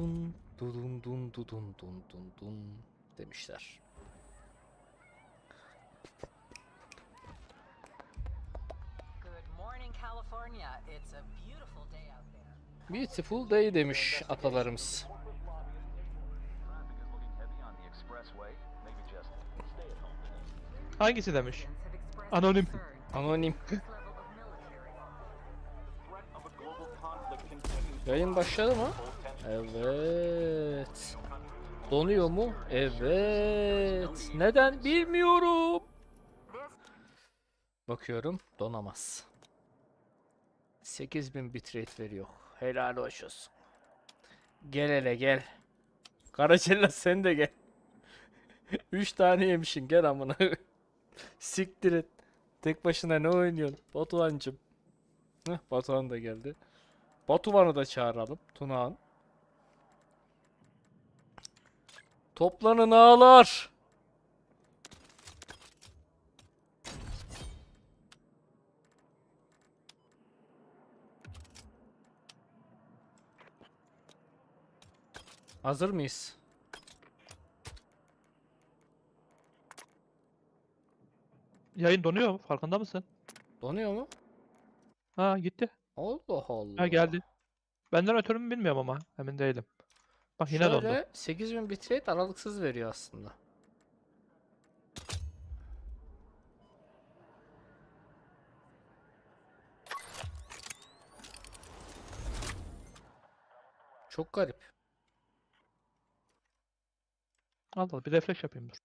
dun dudun dun dudun dun dun dun demişler. Good morning, California. It's a beautiful day out there. Beautiful day demiş atalarımız. Hangisi demiş? Anonim. Anonim. Yayın başladı mı? Evet. Donuyor mu? Evet. Neden bilmiyorum. Bakıyorum donamaz. 8000 bitrate veriyor. Helal hoş olsun. Gel hele gel. Karacella sen de gel. 3 tane yemişin gel amına. Siktir et. Tek başına ne oynuyorsun? Batuhan'cım. Heh, Batuhan da geldi. Batuhan'ı da çağıralım. Tunağan. Toplanın ağlar. Hazır mıyız? Yayın donuyor mu? Farkında mısın? Donuyor mu? Ha gitti. Allah Allah. Ha geldi. Benden ötürü mü bilmiyorum ama emin değilim. Bak yine dondu. Şöyle 8000 bitrate aralıksız veriyor aslında. Çok garip. Al al bir refresh yapayım dur.